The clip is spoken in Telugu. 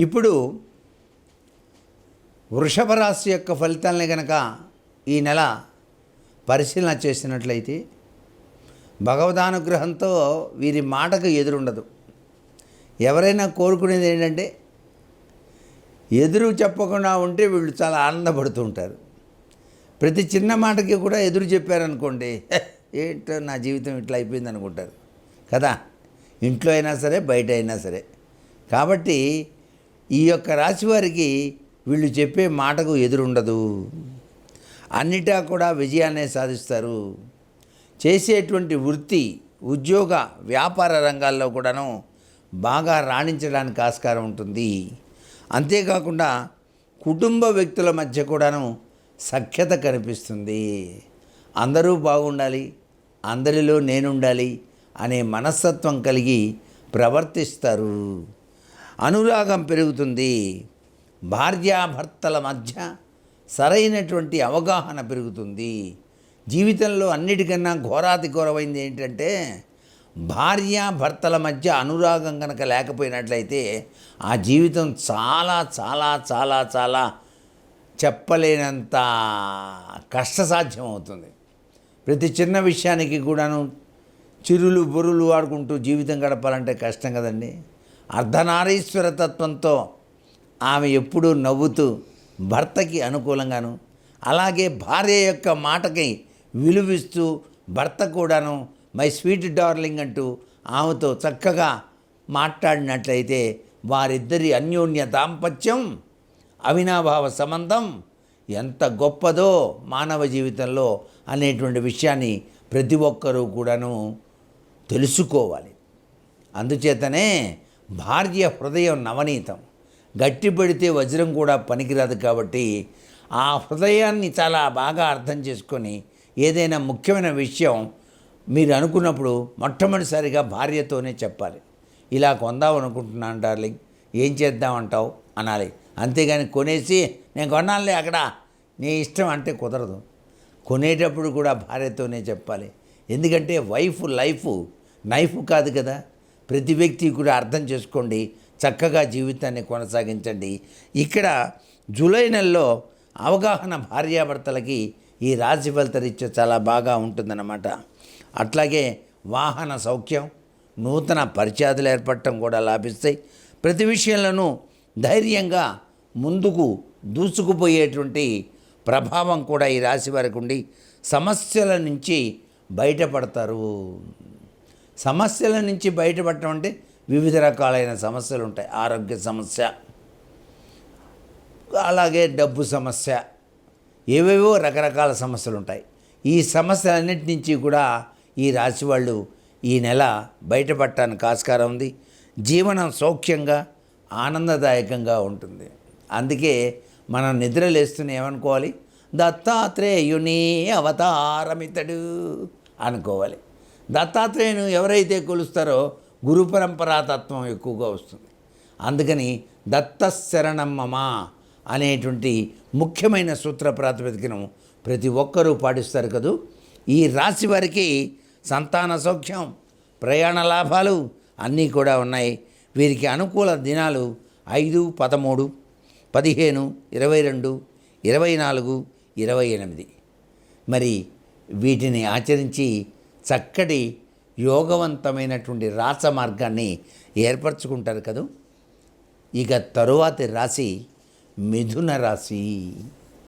ఇప్పుడు వృషభ రాశి యొక్క ఫలితాలని కనుక ఈ నెల పరిశీలన చేసినట్లయితే భగవదానుగ్రహంతో వీరి మాటకు ఎదురుండదు. ఎవరైనా కోరుకునేది ఏంటంటే ఎదురు చెప్పకుండా ఉంటే వీళ్ళు చాలా ఆనందపడుతూ ఉంటారు. ప్రతి చిన్న మాటకి కూడా ఎదురు చెప్పారనుకోండి ఏంటో నా జీవితం ఇట్లా అయిపోయింది అనుకుంటారు కదా? ఇంట్లో అయినా సరే బయట అయినా సరే. కాబట్టి ఈ యొక్క రాశి వారికి వీళ్ళు చెప్పే మాటకు ఎదురుండదు. అన్నిటా కూడా విజయాన్నే సాధిస్తారు. చేసేటువంటి వృత్తి ఉద్యోగ వ్యాపార రంగాల్లో కూడాను బాగా రాణించడానికి ఆస్కారం ఉంటుంది. అంతేకాకుండా కుటుంబ వ్యక్తుల మధ్య కూడాను సఖ్యత కనిపిస్తుంది. అందరూ బాగుండాలి అందరిలో నేనుండాలి అనే మనస్తత్వం కలిగి ప్రవర్తిస్తారు. అనురాగం పెరుగుతుంది. భార్యాభర్తల మధ్య సరైనటువంటి అవగాహన పెరుగుతుంది. జీవితంలో అన్నిటికన్నా ఘోరాతి ఘోరమైంది ఏంటంటే భార్యాభర్తల మధ్య అనురాగం కనుక లేకపోయినట్లయితే ఆ జీవితం చాలా చాలా చాలా చాలా చెప్పలేనంత కష్టసాధ్యం అవుతుంది ప్రతి చిన్న విషయానికి కూడాను చిరులు బురులు వాడుకుంటూ జీవితం గడపాలంటే కష్టం కదండి. అర్ధనారీశ్వర తత్వంతో ఆమె ఎప్పుడూ నవ్వుతూ భర్తకి అనుకూలంగాను అలాగే భార్య యొక్క మాటకి విలువిస్తూ భర్త కూడాను మై స్వీట్ డార్లింగ్ అంటూ ఆమెతో చక్కగా మాట్లాడినట్లయితే వారిద్దరి అన్యోన్య దాంపత్యం అవినాభావ సంబంధం ఎంత గొప్పదో మానవ జీవితంలో అనేటువంటి విషయాన్ని ప్రతి ఒక్కరూ కూడాను తెలుసుకోవాలి. అందుచేతనే భార్య హృదయం నవనీతం. గట్టి పెడితే వజ్రం కూడా పనికిరాదు కాబట్టి ఆ హృదయాన్ని చాలా బాగా అర్థం చేసుకొని ఏదైనా ముఖ్యమైన విషయం మీరు అనుకున్నప్పుడు మొట్టమొదటిసారిగా భార్యతోనే చెప్పాలి. ఇలా కొందాం అనుకుంటున్నాను డార్లింగ్. ఏం చేద్దామంటావు అనాలి. అంతేగాని కొనేసి నేను కొన్నానులే అక్కడ. నీ ఇష్టం అంటే కుదరదు. కొనేటప్పుడు కూడా భార్యతోనే చెప్పాలి. ఎందుకంటే వైఫ్ లైఫ్ నైఫ్ కాదు కదా. ప్రతి వ్యక్తి కూడా అర్థం చేసుకోండి చక్కగా జీవితాన్ని కొనసాగించండి. ఇక్కడ జూలై నెలలో అవగాహన భార్యాభర్తలకి ఈ రాశి ఫలితరీత్యా చాలా బాగా ఉంటుందన్నమాట. అట్లాగే వాహన సౌఖ్యం నూతన పరిచయాదులు ఏర్పడటం కూడా లాభిస్తాయి. ప్రతి విషయంలోనూ ధైర్యంగా ముందుకు దూసుకుపోయేటువంటి ప్రభావం కూడా ఈ రాశి వారికి ఉండి సమస్యల నుంచి బయటపడతారు. సమస్యల నుంచి బయటపడటం అంటే వివిధ రకాలైన సమస్యలు ఉంటాయి. ఆరోగ్య సమస్య అలాగే డబ్బు సమస్య ఏవేవో రకరకాల సమస్యలు ఉంటాయి. ఈ సమస్యలన్నిటి నుంచి కూడా ఈ రాశి వాళ్ళు ఈ నెల బయటపడటానికి ఆస్కారం ఉంది. జీవనం సౌఖ్యంగా ఆనందదాయకంగా ఉంటుంది. అందుకే మనం నిద్ర లేస్తూనే ఏమనుకోవాలి? దత్తాత్రేయుని అవతారమితడు అనుకోవాలి. దత్తాత్రేయును ఎవరైతే కొలుస్తారో గురు పరంపరాతత్వం ఎక్కువగా వస్తుంది. అందుకని దత్తశరణం మమ అనేటువంటి ముఖ్యమైన సూత్ర ప్రాతిపదికను ప్రతి ఒక్కరూ పాటిస్తారు కదూ. ఈ రాశి వారికి సంతాన సౌఖ్యం ప్రయాణ లాభాలు అన్నీ కూడా ఉన్నాయి. వీరికి అనుకూల దినాలు ఐదు పదమూడు పదిహేను ఇరవై రెండు ఇరవై నాలుగు ఇరవై ఎనిమిది. మరి వీటిని ఆచరించి చక్కటి యోగవంతమైనటువంటి రాస మార్గాన్ని ఏర్పరచుకుంటారు కదూ? ఇక తరువాతి రాశి మిథున రాశి.